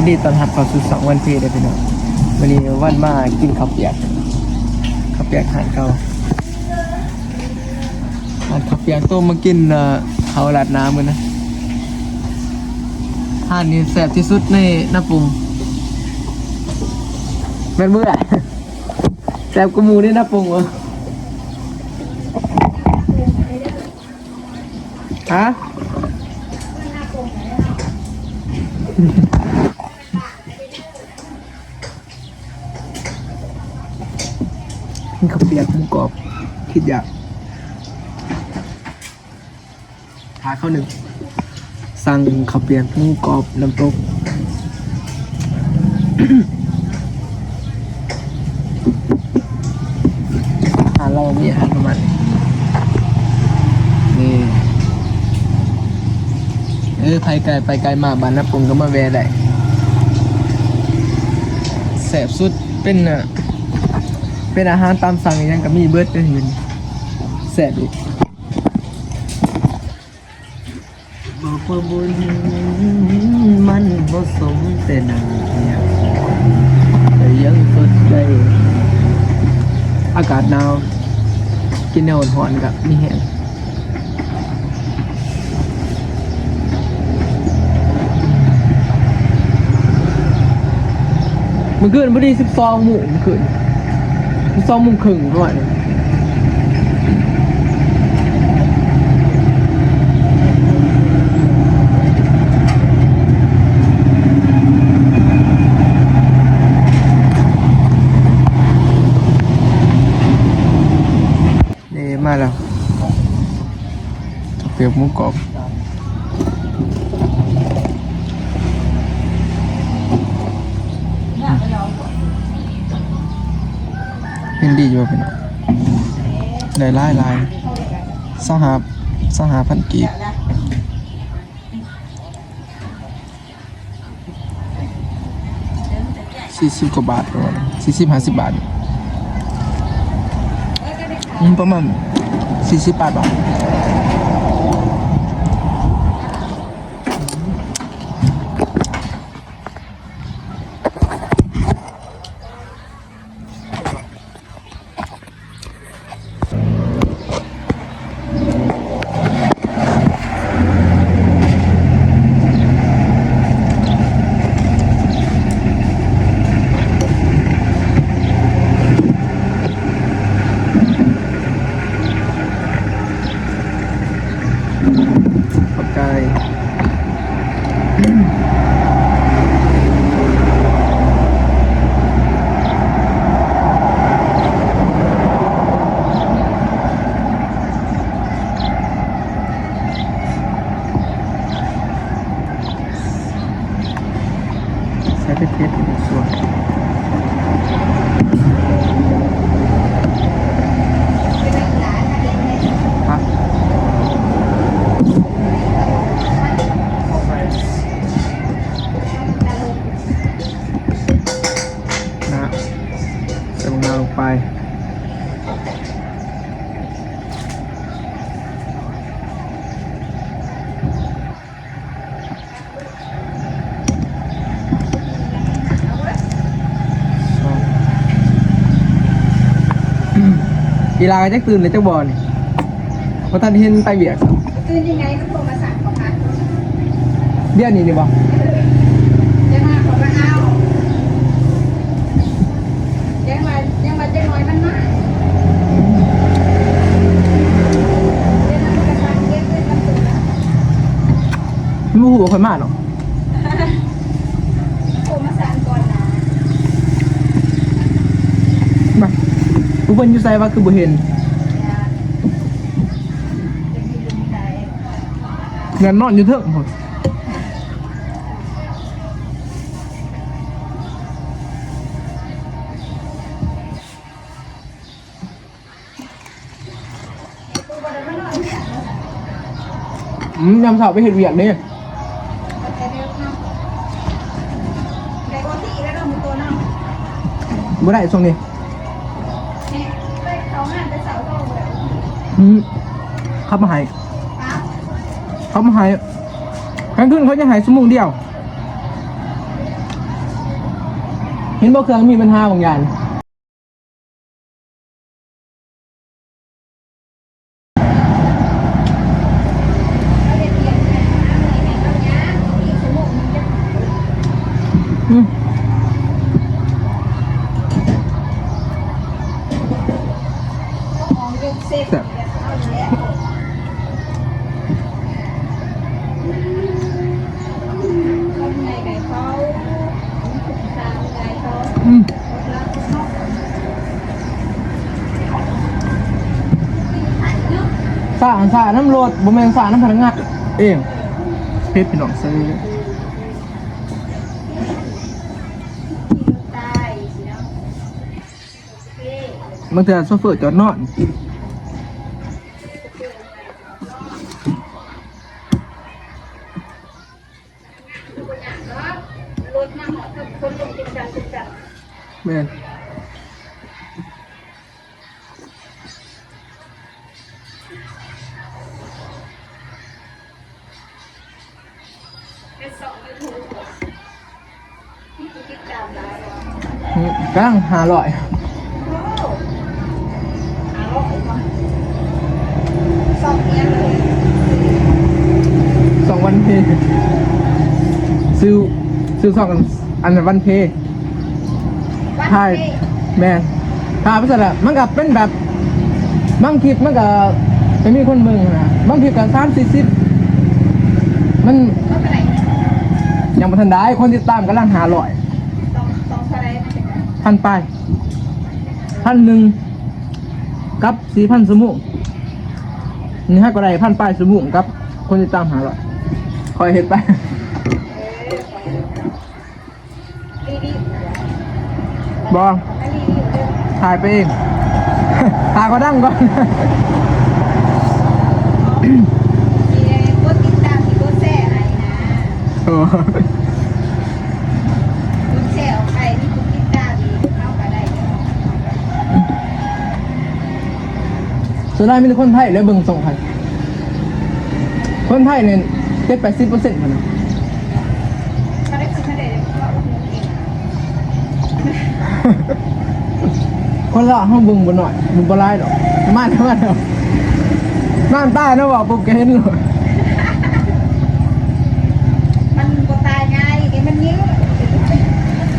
ยินดีต้อนรับเข้าสู่สองวันเพลเด้พี่น้องวันนี้วันมากินข้าวเปียกข้าวเปียกอาหารเก่าอาหารข้าวเปียกต้มมากินเอ่อข้าวราดน้ำมือนะอาหารนี้แซ่บที่สุดในน้ำปรุงแม่นมื้ออะแซ่บกว่าหมูในน้ำปรุงเหรอฮะกิ เปียกหมูกรอบ คิดอยากทาข้าวหนึ่ง สั่งข้าวเปียกหมูกรอบน้ำตก อาหารเรามีอาหารประมาณนี้นี่เออไทยไกลไปไกลมาบ้านน้ำปรุงก็มาแวะได้แสบสุดเป็นอะ เป็นอาหารตามสั่งอีกอยังกับมีเบิร์ดเป็นเงินแสบอีกบอกว่าบุญมันบ่สมแต่นางเพียแต่ยังสดใจ อากาศหนาว กินแนวหอนกับมีแห้งมันเกินพอดีสิบสองหมู่มันเกิน สองโมงครึ่งประมาณนี้นี่มาแล้วเปียกมูกรอบ เห็นดีอยู่เป็นได้ลายลายสหาสหาพันกีบสี่สิบกว่าบาทประมาณสี่สิบห้าสิบบาทประมาณสี่สิบบาทบาท ขอบใจใช้เพชรเป็นส่วนครับ นะใส่มะนาวลงไป อีลาก็จะตื่นเลยจะบอลเพราะท่านเห็นไปเบียกตื่นยังไงก็โทรมาสั่งของพักเดี๋ยวนี้นี่บอยังมาของมาเอายังมายังมาจะน้อยมันมากเดี๋ยวนั้นมันกระชังเย็บขึ้นมาตื่นแล้วไม่รู้หัวคนมากหรอกโทรมาสั่งก่อนนะมา ผู้คนอยู่ไซว่าคือบุเห็นอย่าจะมีลมใจเงินนอนอยู่เถอะผมอืมยำสาวไปเห็นเวียกนี่แต่เดี๋ยวเนาะได้วันที่แล้วเรามีตัวเนาะบ่ได้ช่วงนี้ อืมขับมาใหายเขามาใหายครั้งขึ้นเขาจะใหายชั่วโมงเดียว เห็นบอกเครื่องมีปัญหาของยานอืมองยุคเซ็ตเอาแล้วคนไงไก่เขาตามไก่เขา อืม แล้วเขา สาสาน้ำรถบ่แม่นสาน้ำพนักงานเองเพชรพี่น้องซื้อตายสิเนาะโอเคบางเทื่อโซเฟอร์จอดนอน สองเป็นหูที่ติดตามได้หรออืมกำลังหาลอยโอ้หาโรคอีกมั้งสองเนี้ยเลยสองวันเพซื้อซื้อสองกันอันนั้นวันเพวันใช่ที่แม่นถ้าภาษาละมันก็เป็นแบบบางคลิปมันก็จะมีคนเบิ่งนะบางคลิปก็สามสี่สิบมันก็เป็นไร ยังบ่ทันได้คนติดตามกำลังหาลอยต้องต้องอะไรมันจะกันพันไปพันหนึ่งกับสี่พันสมุกนี่ให้ก็ได้พันไปสมุกกับ คนติดตามหาลอยคอยเห็นไปเออดีดีบองอันนี้ดีเด้อถ่ายไปเอง ถ่ายก็ดังก่อน มีกดติดตามมีกดแชร์อะไรนะ โอ้กดแชร์ออกไปนี่กดติดตามอีกเข้าไปได้เนาะส่วนใหญ่มีแต่คนไทยแล้วเบิ่งส่งพันคนไทยเนี่ยเจ็ดแปดสิบเปอร์เซ็นต์มันนะถ้าได้ซื้อไม่ได้เลยก็อุดหนุนเองคนละห้องเบิ่งบ่หน่อยมึงบ่ไล่ดอกมาเท่านั้นเดียวน้ำใต้นะบอกปุ๊บก็เห็นเลย มันก็ตายง่ายเดี๋ยวมันยิ้ม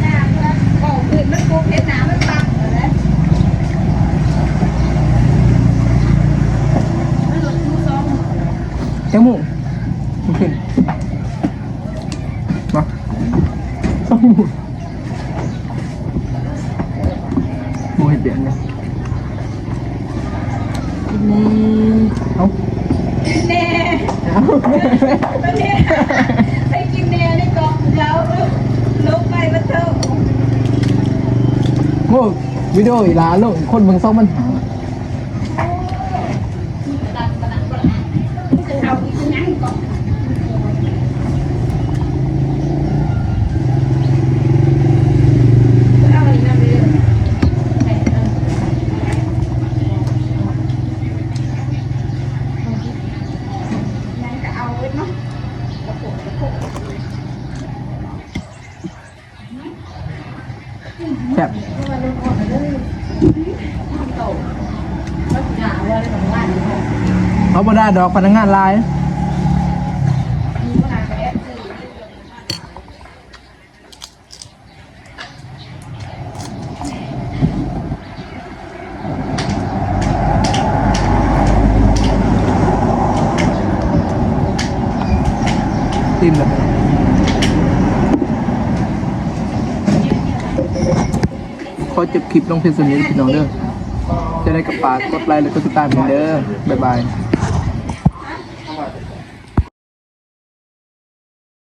หน้ามัน ก็คืนมันโกงเพชรหนามันปังเหรอนะมันหลุดมือซ้อม จมูกมันขึ้นมาสองหมูหมูเห็ดเดียนเนี่ยอืมเอา แน่ เอา ตอนนี้ไปกินแน่ในกล่องแล้วลบไปมาเถอะ พวกวิดีโออีหลาโลกคนเมืองซ่องมันหา ดันบนันบนันเอาอีกงั้นก่อนเอาอันนี้มาเลยใส่เออนั่นก็เอาไว้เนาะกระปุกกระปุก แซ่บ มันลงออกมาเลยโตก็หนาว่าเลยของว่านมี เขาบ่ได้ดอกพนักงานหลายขนาดแอปสี่ติมแบบขอจบคลิปลงเพียงส่วนนี้พี่น้องเด้อจะได้กับปากกดไลค์และกดติดตามเหมือนเด้อบ๊ายบาย